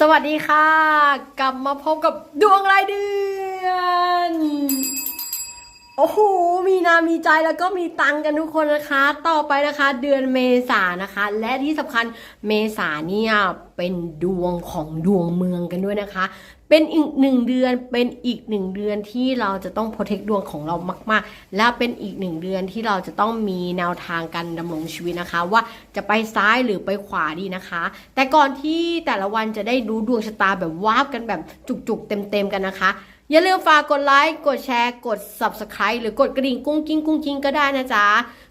สวัสดีค่ะ กลับมาพบกับดวงรายเดือน โอ้โห มีนามีใจแล้วก็มีตังกันทุกคนนะคะ ต่อไปนะคะเดือนเมษานะคะ และที่สำคัญเมษาเนี่ยเป็นดวงของดวงเมืองกันด้วยนะคะ เป็นอีกหนึ่งเดือนเป็นอีกหนึ่งเดือนที่เราจะต้องโปรเทคดวงของเรามาก ๆ และเป็นอีกหนึ่งเดือนที่เราจะต้องมีแนวทางการดำรงชีวิตนะคะ ว่าจะไปซ้ายหรือไปขวาดีนะคะ แต่ก่อนที่แต่ละวันจะได้รู้ดวงชะตาแบบวาบกันแบบจุกๆเต็มๆกันนะคะ อย่าลืมฝากกดไลค์ กดแชร์ กด subscribe หรือกดกระดิ่งกุ้งกิ้งกุ้งกิ้งก็ได้นะจ๊ะ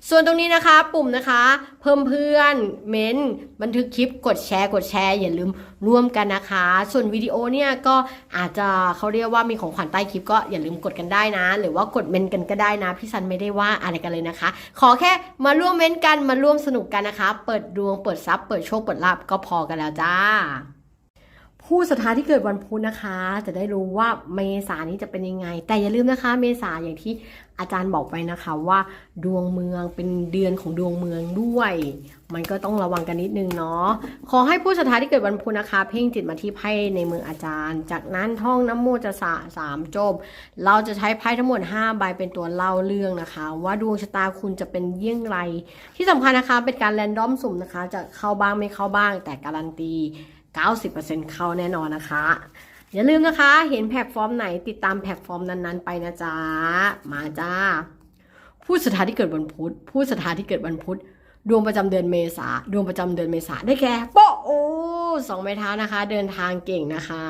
ส่วนตรงนี้นะคะ ปุ่มนะคะ เพิ่มเพื่อนเม้นบันทึกคลิป กดแชร์ กดแชร์ อย่าลืมร่วมกันนะคะ ส่วนวิดีโอเนี่ยก็อาจจะเขาเรียกว่ามีของขวัญใต้คลิปก็อย่าลืมกดกันได้นะ หรือว่ากดเม้นกันก็ได้นะ พี่ซันไม่ได้ว่าอะไรกันเลยนะคะ ขอแค่มาร่วมเม้นกันมาร่วมสนุกกันนะคะ เปิดดวง เปิดซับเปิดโชค เปิดลาบก็พอกันแล้วจ้า ผู้ศรัทธาที่เกิดวันพุธนะคะ จะได้รู้ว่าเมษานี้จะเป็นยังไง แต่อย่าลืมนะคะ เมษาอย่างที่อาจารย์บอกไปนะคะ ว่าดวงเมืองเป็นเดือนของดวงเมืองด้วย มันก็ต้องระวังกันนิดนึงเนาะขอให้ผู้ศรัทธาที่เกิดวันพุธนะคะ เพ่งจิตมาที่ไพ่ในมืออาจารย์ จากนั้นท่องน้ำโมจะสะสามจบ เราจะใช้ไพ่ทั้งหมด5ใบเป็นตัวเล่าเรื่องนะคะ ว่าดวงชะตาคุณจะเป็นเยี่ยงไร ที่สำคัญนะคะเป็นการแรนดอมสุ่มนะคะ จะเข้าบ้างไม่เข้าบ้างแต่การันตี 90%เข้าแน่นอนนะคะ อย่าลืมนะคะ เห็นแพลตฟอร์มไหนติดตามแพลตฟอร์มนั้นๆ ไปนะจ๊ะ มาจ้า ผู้ศรัทธาที่เกิดวันพุธ ผู้ศรัทธาที่เกิดวันพุธ ดวงประจำเดือนเมษา ดวงประจำเดือนเมษาได้แก่โปะโอ้สองไม้เท้านะคะ เดินทางเก่งนะคะ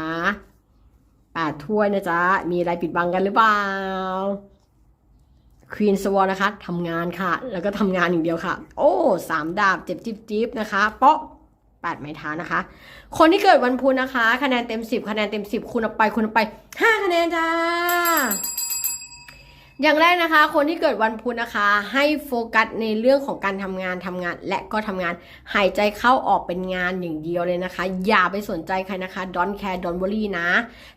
แปดถ้วยนะจ๊ะ มีอะไรปิดบังกันหรือเปล่าควีนสวอนะคะทำงานค่ะ แล้วก็ทำงานอย่างเดียวค่ะ โอ้สามดาบเจ็บจิ๊บจิ๊บนะคะ เปาะ แปดไม้เท้านะคะ คนที่เกิดวันพุธนะคะ คะแนนเต็มสิบคะแนนเต็มสิบคูณออกไปคูณออกไปห้าคะแนนจ้า อย่างแรกนะคะ คนที่เกิดวันพุธนะคะ ให้โฟกัสในเรื่องของการทำงานทำงาน และก็ทำงานหายใจเข้าออกเป็นงานอย่างเดียวเลยนะคะ อย่าไปสนใจใครนะคะ don't care don't worry นะ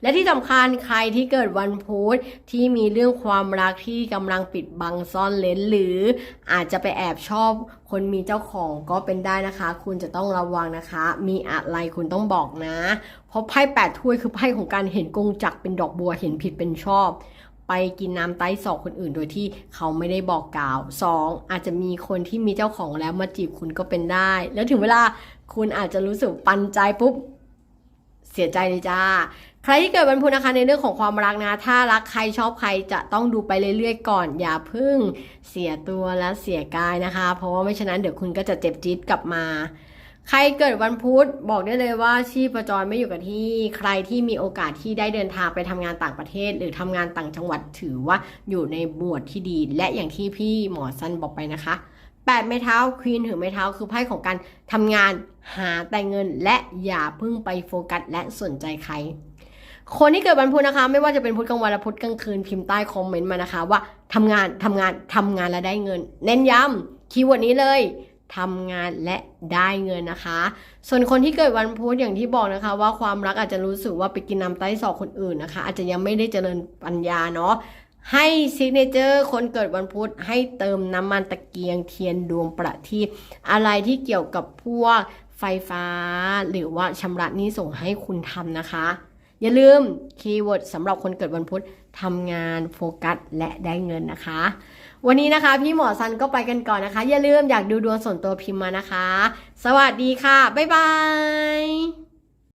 และที่สำคัญใครที่เกิดวันพุธที่มีเรื่องความรักที่กำลังปิดบังซ่อนเลนหรือ อาจจะไปแอบชอบคนมีเจ้าของก็เป็นได้นะคะ คุณจะต้องระวังนะคะ มีอะไรคุณต้องบอกนะ เพราะไพ่แปดถ้วยคือไพ่ของการเห็นกงจักเป็นดอกบัวเห็นผิดเป็นชอบ ไปกินน้ำไต้ศอกคนอื่นโดยที่เขาไม่ได้บอกกล่าว 2. อาจจะมีคนที่มีเจ้าของแล้วมาจีบคุณก็เป็นได้ แล้วถึงเวลาคุณอาจจะรู้สึกปันใจปุ๊บเสียใจเลยจ้าใครที่เกิดวันพุธนะคะในเรื่องของความรักนะ ถ้ารักใครชอบใครจะต้องดูไปเรื่อยๆก่อน อย่าพึ่งเสียตัวและเสียกายนะคะ เพราะว่าไม่ฉะนั้นเดี๋ยวคุณก็จะเจ็บจี๊ดกลับมา ใครเกิดวันพุธบอกได้เลยว่าชีพจรไม่อยู่กับที่ใครที่มีโอกาสที่ได้เดินทางไปทำงานต่างประเทศ หรือทำงานต่างจังหวัดถือว่าอยู่ในบวดที่ดี และอย่างที่พี่หมอซันบอกไปนะคะแปดไม้เท้าควีนถือไม้เท้าคือไพ่ของการทำงานหาแต่เงินและอย่าเพิ่งไปโฟกัสและสนใจใคร คนที่เกิดวันพุธนะคะ ไม่ว่าจะเป็นพุธกลางวันและพุธกลางคืนพิมพ์ใต้คอมเมนต์มานะคะ ว่าทำงานทำงานทำงานและได้เงิน เน้นย้ำคีย์เวิร์ดนี้เลย ทำงานและได้เงินนะคะ ส่วนคนที่เกิดวันพุธอย่างที่บอกนะคะ ว่าความรักอาจจะรู้สึกว่าไปกินน้ำใต้ศอกคนอื่นนะคะ อาจจะยังไม่ได้เจริญปัญญาเนาะให้ซิกเนเจอร์คนเกิดวันพุธให้เติมน้ำมันตะเกียงเทียนดวงประทีปอะไรที่เกี่ยวกับพวกไฟฟ้า หรือว่าชำระหนี้ส่งให้คุณทำนะคะ อย่าลืมคีย์เวิร์ดสำหรับคนเกิดวันพุธทำงานโฟกัสและได้เงินนะคะ วันนี้นะคะ พี่หมอซันก็ไปกันก่อนนะคะ อย่าลืมอยากดูดวงส่วนตัวพิมพ์มานะคะ สวัสดีค่ะ บ๊ายบาย